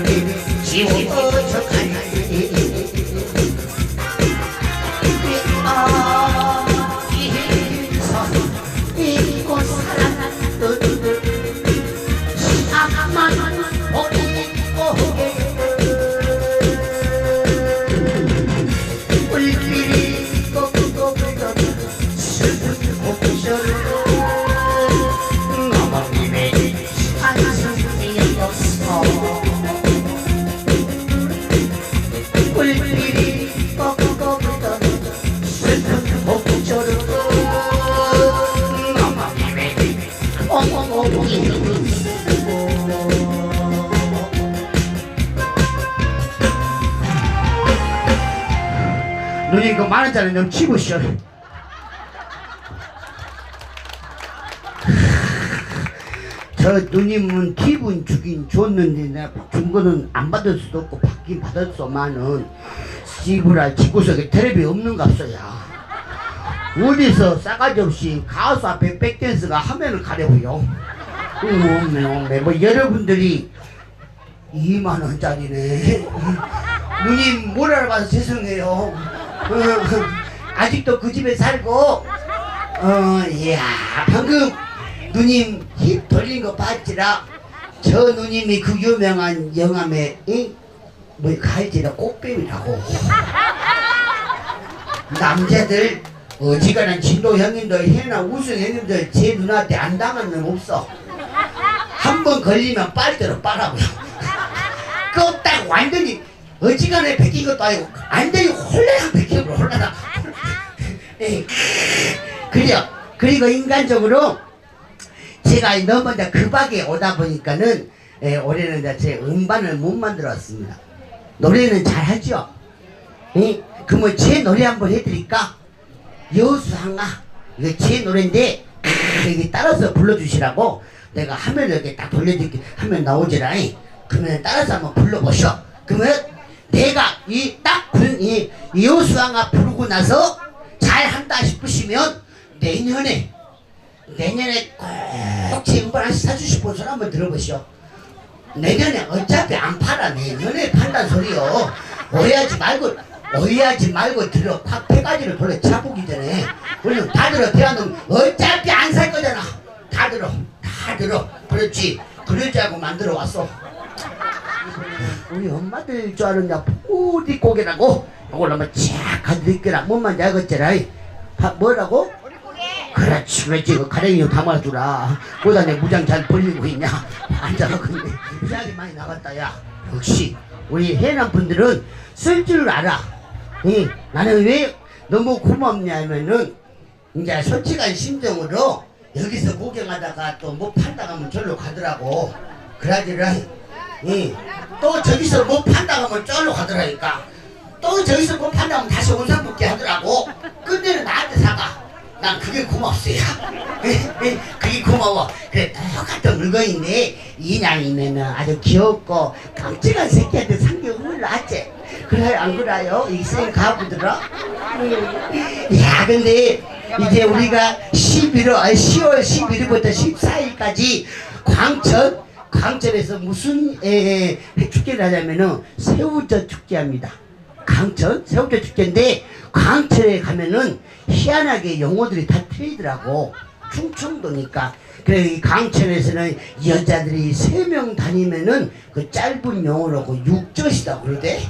그림 누님 그 만원짜리 좀 치우시오. 저 누님은 기분 주긴 줬는데 내가 준 거는 안 받을 수도 없고 받긴 받았어만은 지불할 집구석에 텔레비 없는 값어야. 어디서 싸가지 없이 가수 앞에 백댄스가 화면을 가려고요. 어메 어메 뭐 여러분들이 2만 원짜리네. 누님 못 알아봐서 죄송해요 어, 아직도 그 집에 살고 어 이야 방금 누님 힙 돌린 거 봤지라? 저 누님이 그 유명한 영암의 이? 뭐 갈지라 꽃뱀이라고. 남자들 어지간한 진도 형님들 해나 우승 형님들 제 누나한테 안 당한 놈 없어. 한 번 걸리면 빨대로 빨아고요 그딱 완전히 어지간해 베낀 것도 아니고 완전히 홀라당 베끼고 홀라당 그래요 그리고 인간적으로 제가 너무 이제 급하게 오다 보니까는 예, 올해는 이제 제 음반을 못 만들어 왔습니다. 노래는 잘 하죠? 예? 그러면 제 노래 한번 해드릴까? 여수항아 이거 제 노래인데 여기 따라서 불러주시라고 내가 화면을 이렇게 딱 돌려드릴게 화면 나오지라 이. 그러면 따라서 한번 불러보쇼 그러면 내가 이딱이 여수항아 부르고 나서 잘한다 싶으시면 내년에 내년에 꼭 제 음반 하나씩 사주시고 소리 한번 들어보시오. 내년에 어차피 안 팔아. 내년에 판단 소리요. 오해하지 말고, 오해하지 말고 들어. 팍 폐가지를 돌려 차보기 전에. 얼른 다 들어. 대한놈 어차피 안 살 거잖아. 다 들어. 다 들어. 그렇지. 알고 만들어 왔어. 우리 엄마들 줄 알았냐. 어디 고개라고? 이걸 한번 쫙 가드릴게라. 뭔 말인지 알겠지라. 바- 뭐라고? 그렇지 그렇지 그 가랭이 담아주라 보다 내 무장 잘 벌리고 있냐 앉아서 근데 이야기 많이 나갔다 야 역시 우리 해남 분들은 쓸 줄 알아 이, 나는 왜 너무 고맙냐면은 이제 솔직한 심정으로 여기서 구경하다가 또못 판다 가면 절로 가더라고 그러지라 이, 또 저기서 못 판다 가면 절로 가더라니까 또 저기서 못 판다 가면 다시 온산 붙게 하더라고 끝내는 나한테 사가 난 그게 고맙어요. 그게 고마워. 그래 똑같은 물건인데 이냥이면은 아주 귀엽고 깜찍한 새끼한테 상경을 놨지. 그래 안 그래요? 이생 가부들어? 야 근데 이제 우리가 11월 아니 10월 11일부터 14일까지 광천 광천에서 무슨 축제를 하냐면은 새우젓 축제합니다. 강천 새우젓 축제인데 광천에 가면은 희한하게 용어들이 다 틀리더라고. 충청도니까. 그래 이 강천에서는 여자들이 세 명 다니면은 그 짧은 용어로 그 육젓이다 그러대.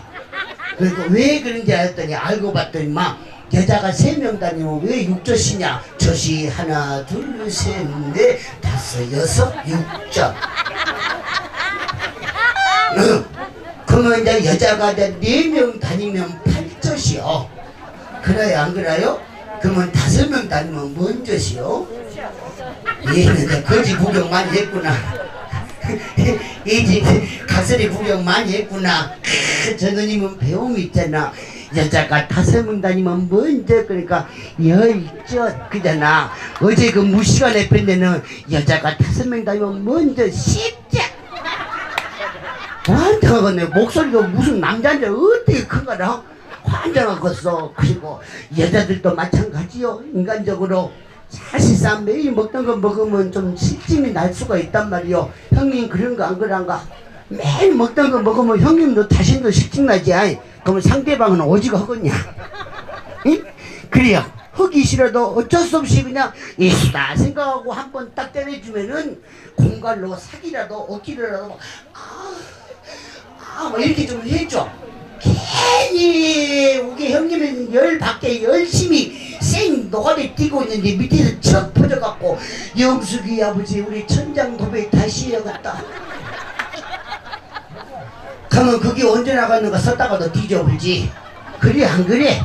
그러니까 왜 그런지 알았더니 알고 봤더니 막 여자가 세 명 다니면 왜 육젓이냐? 젖이 하나 둘 셋 넷 다섯 여섯 육젓. 응. 그러면 이제 여자가 네명 다니면 팔젓이요. 그래요, 안 그래요? 그러면 다섯 명 다니면 뭔 젖이요? 얘는 이제 거지 구경 많이 했구나. 이 집 가설이 구경 많이 했구나. 저 누님은 배움이 있잖아. 여자가 다섯 명 다니면 먼저 그러니까 열젓 그잖아. 어제 그 무시간에 뺀데는 여자가 다섯 명 다니면 먼저 십자. 환장하겠네? 목소리가 무슨 남자인데 어떻게 큰 거라 환장하겠어? 그리고 여자들도 마찬가지요. 인간적으로 사실상 매일 먹던 거 먹으면 좀 실증이 날 수가 있단 말이요. 형님 그런 거안 그런가? 매일 먹던 거 먹으면 형님도 자신도 식증나지. 아이 그러면 상대방은 오지가 허겠냐? 응? 그래요. 허기 싫어도 어쩔 수 없이 그냥 예수다 생각하고 한 번 딱 때려주면은 공갈로 사기라도 어기라도 아 뭐 이렇게 좀 해줘. 괜히 우리 형님은 열 밖에 열심히 쌩 노가리 뛰고 있는데 밑에서 척 퍼져갖고 영숙이 아버지 우리 천장 도배 다시 해야겠다. 그러면 그게 언제 나갔는가 썼다가도 뒤져불지. 그래 안 그래?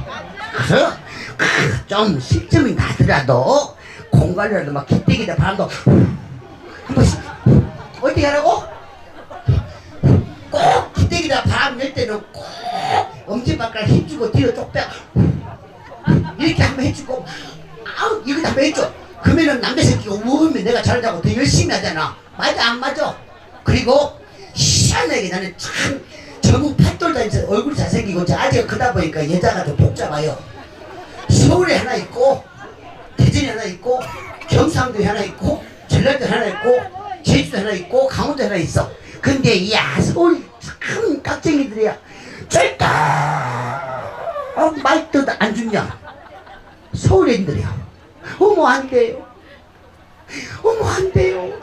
그래서 크, 좀 실점이 나더라도 공간이라도 막 기대기다 바람도. 한 번씩 어떻게 하라고? 꼭 기대기다 바람 낼 때는 꼭 엄지발가락 힘주고 뒤로 쪽 빼. 이렇게 한번 해주고 아우 이거 한번 해줘. 그러면은 남자 새끼가 우으면 내가 잘하자고 더 열심히 하잖아. 맞아 안 맞아? 그리고 희한하게 나는 참 전국 팔돌 다니면서 얼굴이 잘생기고 저 아재가 크다 보니까 여자가 좀 복잡해요. 서울에 하나 있고 대전에 하나 있고 경상도에 하나 있고 전라도 하나 있고 제주도 하나 있고 강원도 하나 있어. 근데 야 서울 참 깍쟁이들이야. 절대 어, 말도 안 죽냐. 서울 애들이야. 어머 안 돼요. 어머 안 돼요.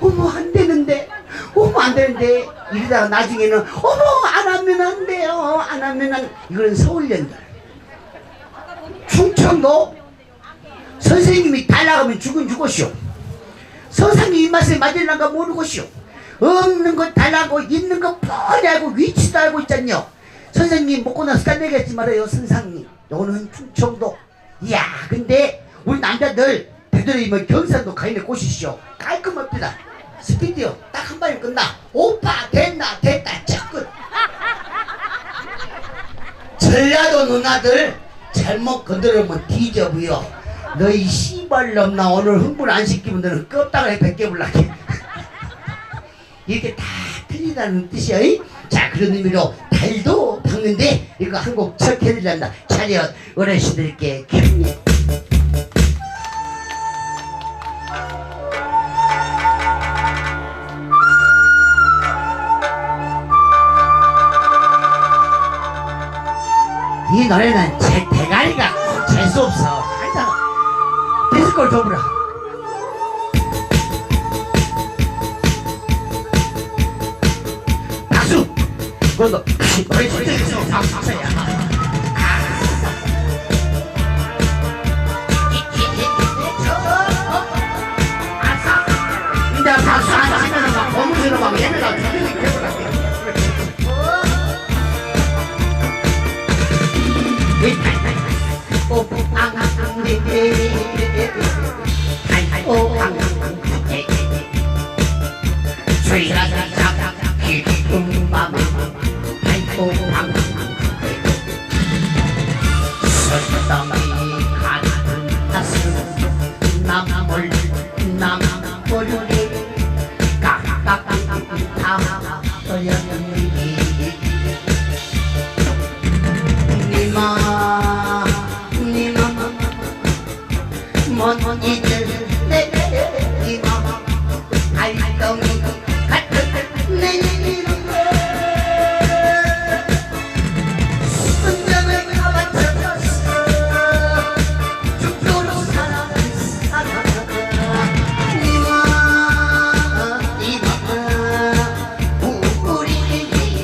어머 안 되는데. 어머 안 되는데 이러다가 나중에는 어머 안 하면 안 돼요. 안 하면 안 이거는 서울년들. 충청도 선생님이 달라가면 죽은 죽었쇼. 선생님 입맛에 맞으려가 모르고쇼. 없는 거 달라고 있는 거 있잖요. 선생님 먹고 나서 까내겠지 말아요 선생님. 너는 충청도. 이야 근데 우리 남자들 되도록이면 경상도 가인의 꽃이시오. 깔끔합니다. 스피드요. 딱한 방에 끝나. 오빠 됐나 됐다 짝 끝. 전라도 누나들 잘못 건드리면 뒤져부요. 너희 씨발놈 나 오늘 흥분 안 시키면 너는 껍다가 벗겨볼라게. 이렇게 다 틀리다는 뜻이야. 이? 자 그런 의미로 달도 박는데 이거 한곡 척해드린다. 차렷 어르신들께 경례. 이 노래는 제 대가리가 꼭 재수 없어. 항상 디스코를 줘보라. 水啦啦啦，起咚吧吧，开锅汤。神当你看那是那么那么不流利，嘎嘎嘎嘎，他都要。